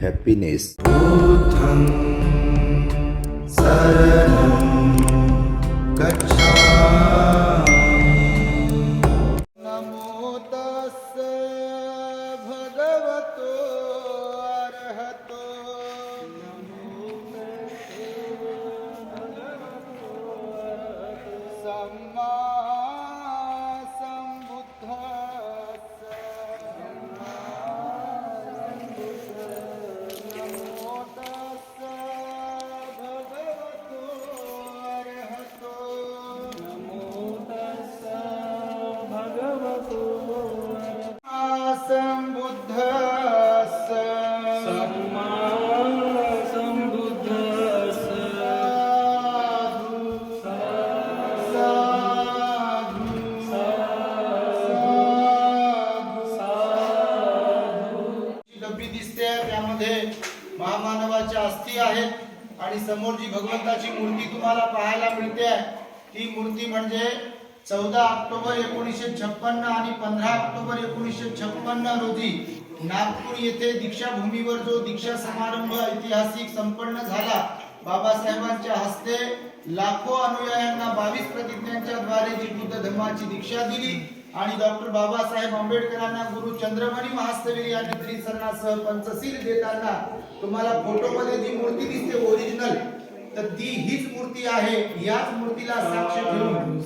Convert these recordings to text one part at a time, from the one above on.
happiness. नमो भगवंताची मूर्ती तुम्हाला पाहायला मिळते. ती मूर्ती म्हणजे चौदा ऑक्टोबर एकोणीसशे छप्पन्न आणि पंधरा ऑक्टोबर एकोणीसशे छप्पन्न रोजी नागपूर येथे दीक्षाभूमीवर जो दीक्षा समारंभ ऐतिहासिक संपन्न झाला बाबासाहेबांच्या हस्ते लाखो अनुयायांना बावीस प्रतिज्ञांच्या द्वारे जी बुद्ध धर्माची दीक्षा दिली आणि डॉक्टर बाबासाहेब आंबेडकरांना गुरु चंद्रमणी महास्तवीर यांनी त्रिसरणासह पंचशील देताना तुम्हाला फोटोमध्ये जी मूर्ती दिसते ओरिजिनल तर ती हीच मूर्ती आहे याच मूर्तीला साक्ष ठेवून.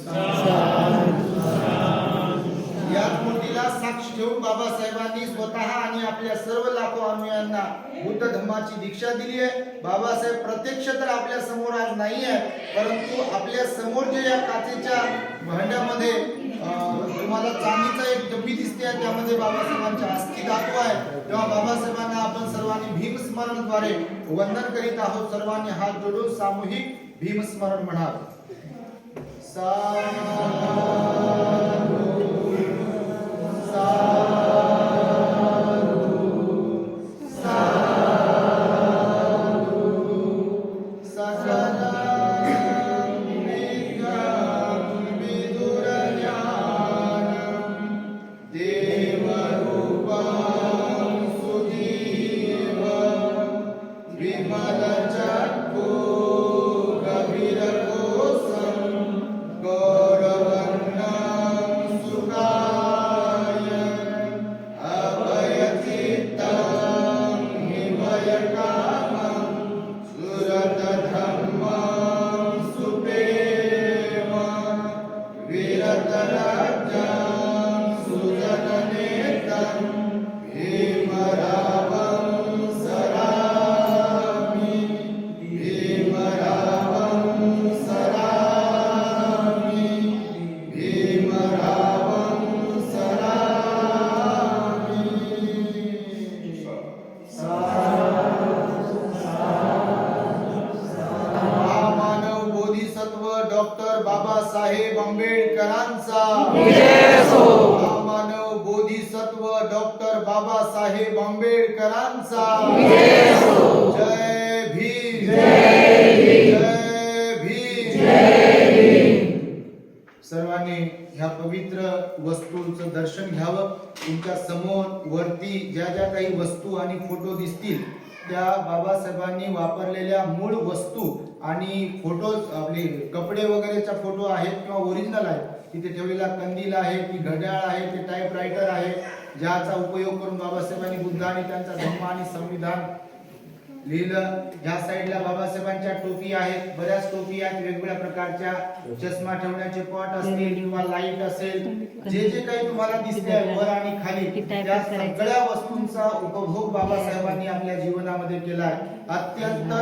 याच मूर्तीला साक्ष ठेवून बाबासाहेबांनी स्वतः आणि आपल्या सर्व लाखो अनुयांना बुद्ध धर्माची दीक्षा दिली आहे. बाबासाहेब प्रत्यक्ष तर आपल्यासमोर आज नाही आहे परंतु आपल्यासमोर जे या काचेच्या भांड्यामध्ये तुम्हाला चांदीचा एक डब्बी दिसते आहे, त्यामध्ये बाबासाहेबांच्या अस्थि धातू आहे. तेव्हा बाबासाहेबांना आपण सर्वांनी भीमस्मरणद्वारे वंदन करीत आहोत. सर्वांनी हात जोडून सामूहिक भीमस्मरण म्हणावे. सा बाबासाहेब आंबेडकरांचा. महामानव बोधिसत्व डॉक्टर बाबासाहेब आंबेडकरांचा. जय भीम जय भीम. सर्वांनी ह्या पवित्र वस्तूंचं दर्शन घ्यावं. तुमच्यासमोर वरती ज्या ज्या काही वस्तू आणि फोटो दिसतील त्या बाबासाहेबांनी वापरलेल्या मूळ वस्तू आणि फोटो आपले कपडे वगैरेचा फोटो आहेत किंवा ओरिजिनल आहे तिथे ठेवलेला कंदील आहे ती घड्याळ आहे ते टाईप रायटर आहे ज्याचा उपयोग करून बाबासाहेबांनी बुद्ध आणि त्यांचा धर्म आणि संविधान लिहिलं. या साईडला बाबासाहेबांच्या टोपी आहेत. बऱ्याच टोपी आहेत. वेगवेगळ्या प्रकारच्या चष्मा ठेवण्याचे पॉट असतील किंवा लाइट असेल. जे जे काही तुम्हाला दिसते वर आणि खाली त्या सगळ्या वस्तूंचा उपभोग बाबासाहेबांनी आपल्या जीवनामध्ये केला. अत्यंत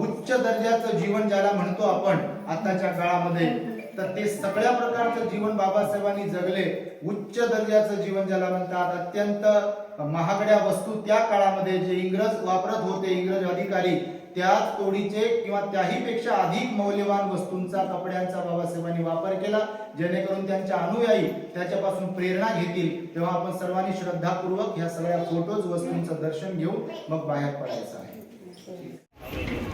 उच्च दर्जाचं जीवन ज्याला म्हणतो आपण आताच्या काळामध्ये. तर ते सगळ्या प्रकारचं जीवन बाबासाहेबांनी जगले. उच्च दर्जाचं जीवन ज्याला म्हणतात. अत्यंत महागड्या वस्तू त्या काळामध्ये जे इंग्रज वापरत होते इंग्रज अधिकारी त्याच तोडीचे किंवा त्याही पेक्षा अधिक मौल्यवान वस्तूंचा कपड्यांचा बाबासाहेबांनी वापर केला जेणेकरून त्यांच्या अनुयायी त्याच्यापासून प्रेरणा घेतील. तेव्हा आपण सर्वांनी श्रद्धापूर्वक ह्या सगळ्या फोटोज वस्तूंचं दर्शन घेऊन मग बाहेर पडायचं आहे.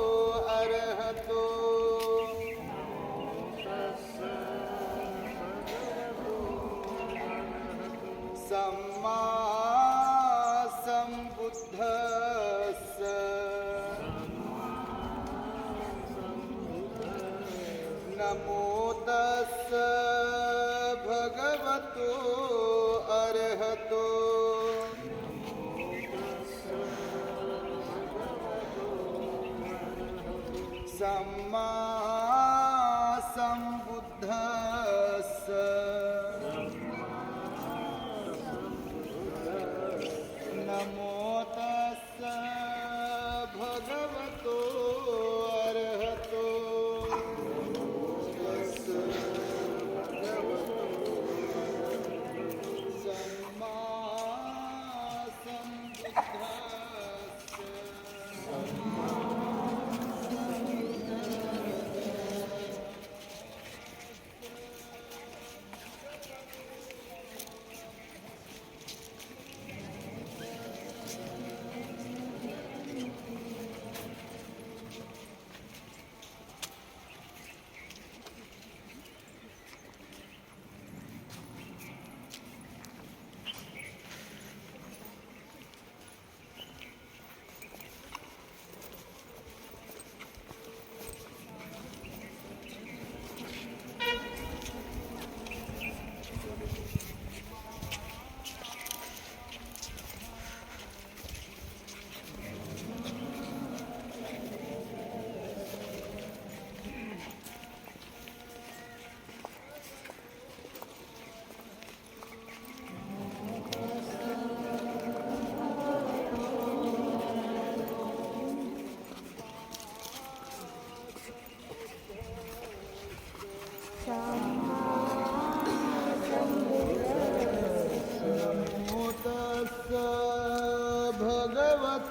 सम्मा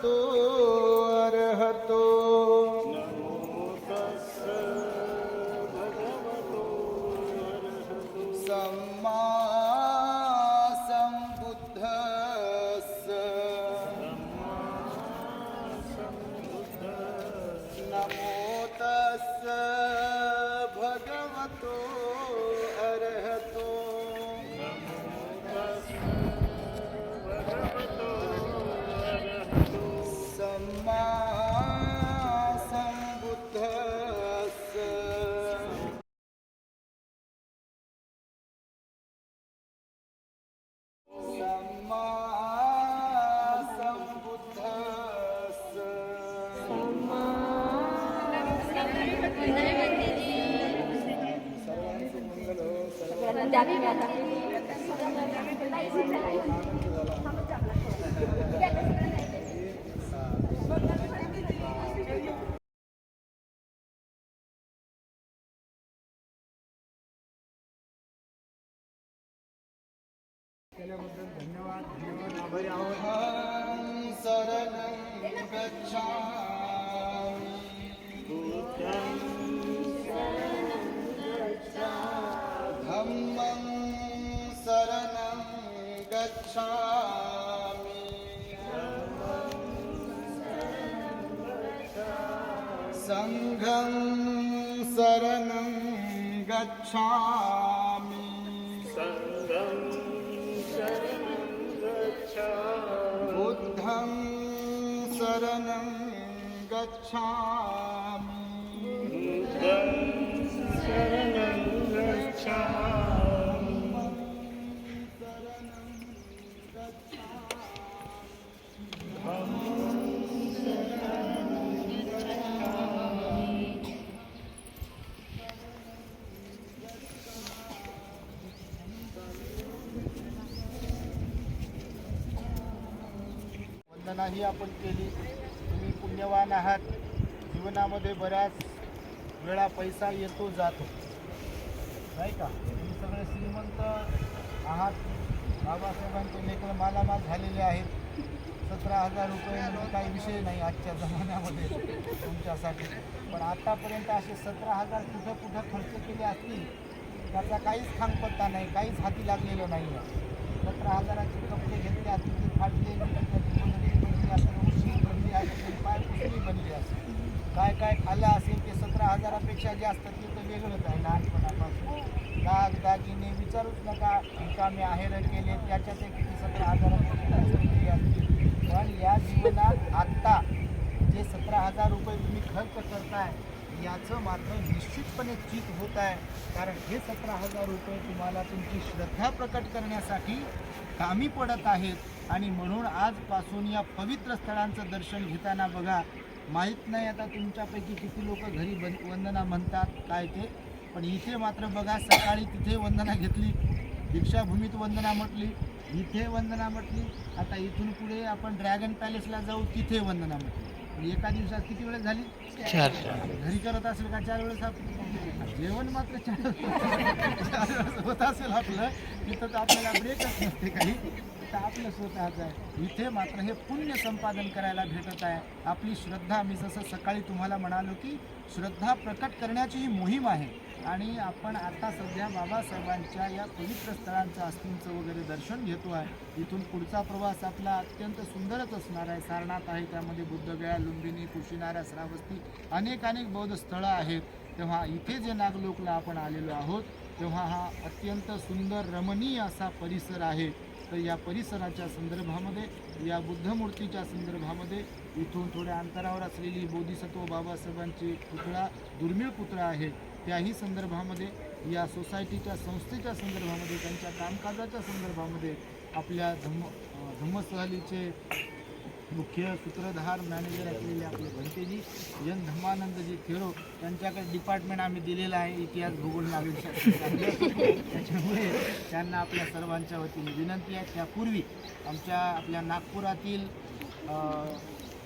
भगवतो केल्याबद्दल धन्यवाद. धन्यवाद. आभारी आहोत. शरणं गच्छामि धम्मं शरणं गच्छामि। सङ्घं शरणं गच्छामि बुद्धं शरणं गच्छामि। वंदनाही आपण केली. तुम्ही पुण्यवान आहात. जीवनामध्ये बऱ्याच वेळा पैसा येतो जातो. नाही का? तुम्ही सगळे श्रीमंत आहात. बाबासाहेबांचे लेकर मालामाल झालेले आहेत. सतरा हजार रुपये म्हणजे काही विषय नाही आजच्या जमान्यामध्ये तुमच्यासाठी. पण आत्तापर्यंत असे सतरा हजार कुठं कुठं खर्च केले असतील त्याचा काहीच खांगपत्ता नाही काहीच हाती लागलेलं नाही आहे सतरा हजाराचे कपडे घेतले असतील ते फाटले पाय बनली असेल काय काय खाल्लं असेल ते सतरा हजारापेक्षा जास्त ते तर वेगळंच आहे लहानपणापासून दाग दागिने विचारूच नका रिकामे आहेर केले त्याच्यात एक किती सतरा हजारापेक्षा असतील पण या जीवनात आत्ता जे सतरा हजार रुपये तुम्ही खर्च करताय याचं मात्र निश्चितपणे चित होत आहे कारण हे सतरा हजार रुपये तुम्हाला तुमची श्रद्धा प्रकट करण्यासाठी कामी पडत आहेत. आणि म्हणून आजपासून या पवित्र स्थळांचं दर्शन घेताना बघा माहीत नाही आता तुमच्यापैकी किती लोक घरी बन वंदना म्हणतात काय ते पण इथे मात्र बघा सकाळी तिथे वंदना घेतली दीक्षाभूमीत वंदना म्हटली इथे वंदना म्हटली आता इथून पुढे आपण ड्रॅगन पॅलेसला जाऊ तिथे वंदना म्हटली. एका दिवसात किती वेळेस झाली? चार. घरी करत असेल का चार वेळेस जेवण मात्र चार. चार वेळेस होत असेल आपलं तिथं तर आपल्याला ब्रेकच नसते काही. तर आपलं स्वतःचं आहे. इथे मात्र हे पुण्य संपादन करायला भेटत आहे. आपली श्रद्धा मी जसं सकाळी तुम्हाला म्हणालो की श्रद्धा प्रकट करण्याची ही मोहीम आहे. आणि आपण आता सध्या बाबासाहेबांच्या या पवित्र स्थळांचं अस्थिंचं वगैरे दर्शन घेतो आहे. इथून पुढचा प्रवास आपला अत्यंत सुंदरच असणार आहे. सारनाथ आहे त्यामध्ये बुद्धगया लुंबिनी कुशीनारा श्रावस्ती अनेक अनेक बौद्ध स्थळं आहेत. तेव्हा इथे जे नागलोकला आपण आलेलो आहोत तेव्हा हा अत्यंत सुंदर रमणीय असा परिसर आहे. तर या परिसराच्या संदर्भामध्ये या बुद्धमूर्तीच्या संदर्भामध्ये इथून थोड्या अंतरावर असलेली बोधिसत्व बाबासाहेबांची पुतळा दुर्मिळ पुतळा आहे. त्याही संदर्भामध्ये या सोसायटीच्या संस्थेच्या संदर्भामध्ये त्यांच्या कामकाजाच्या संदर्भामध्ये आपल्या धम्म धम्मसहलीचे मुख्य सूत्रधार मॅनेजर असलेले आपले भंतेजी जन धर्मानंदजी थेरो त्यांच्याकडे डिपार्टमेंट आम्ही दिलेलं आहे. इतिहास भूगोल नागरिक त्याच्यामुळे त्यांना आपल्या सर्वांच्या वतीने विनंती आहे. त्यापूर्वी आमच्या आपल्या नागपुरातील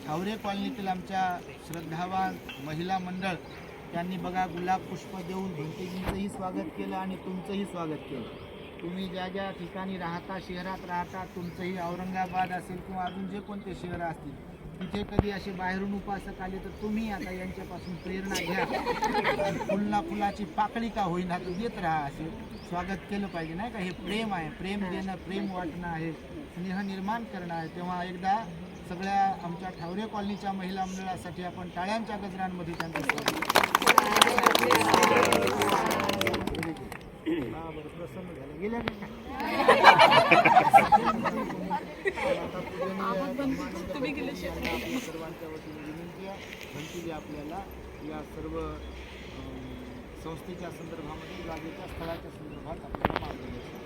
छावरे कॉलनीतील आमच्या श्रद्धावान महिला मंडळ त्यांनी बघा गुलाब पुष्प देऊन भंतेजींचंही स्वागत केलं आणि तुमचंही स्वागत केलं. तुम्ही ज्या ज्या ठिकाणी राहता शहरात राहता तुमचंही औरंगाबाद असेल किंवा अजून जे कोणते शहरं असतील तिथे कधी असे बाहेरून उपासक आले तर तुम्ही आता यांच्यापासून प्रेरणा घ्या. फुलना फुलाची पाकळी का होईना तर देत राहा असे स्वागत केलं पाहिजे. नाही का? हे प्रेम आहे. प्रेम देणं प्रेम वाटणं आहे. स्नेह निर्माण करणं आहे. तेव्हा एकदा सगळ्या आमच्या ठावरे कॉलनीच्या महिला मंडळासाठी आपण टाळ्यांच्या गजरांमध्ये त्यांचं सर्वांच्या वतीने विनंती आहे आपल्याला या सर्व संस्थेच्या संदर्भामध्ये जागेच्या स्थळाच्या संदर्भात आपल्याला मार्गदर्शन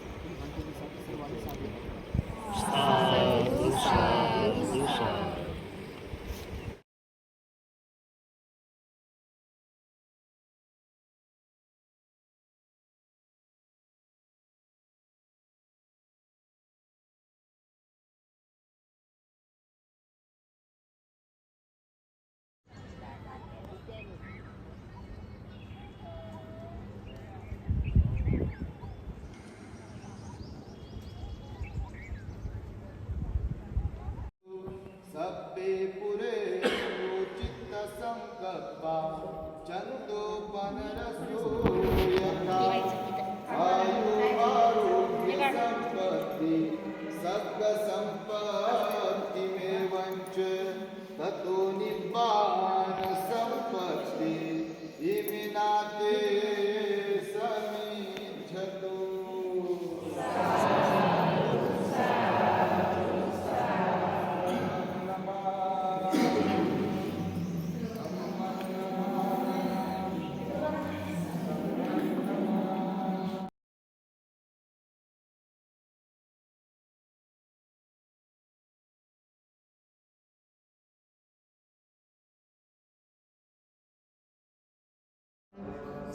सर्वांनी साधे करावे. पुरे चित्त संकल्पा चंदो पनरसो यथा आयु आरोग्य संपत्ति सर्ग संपत्ति में वंच ततो निब्बान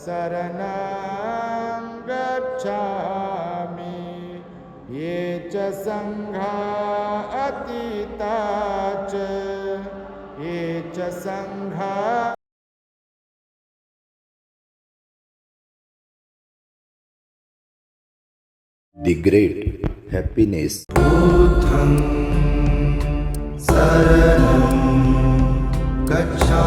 शरणं गच्छामि। ये च सङ्घा अतीता च। ये च सङ्घा दि ग्रेट् हेप्पीनेस् गच्छा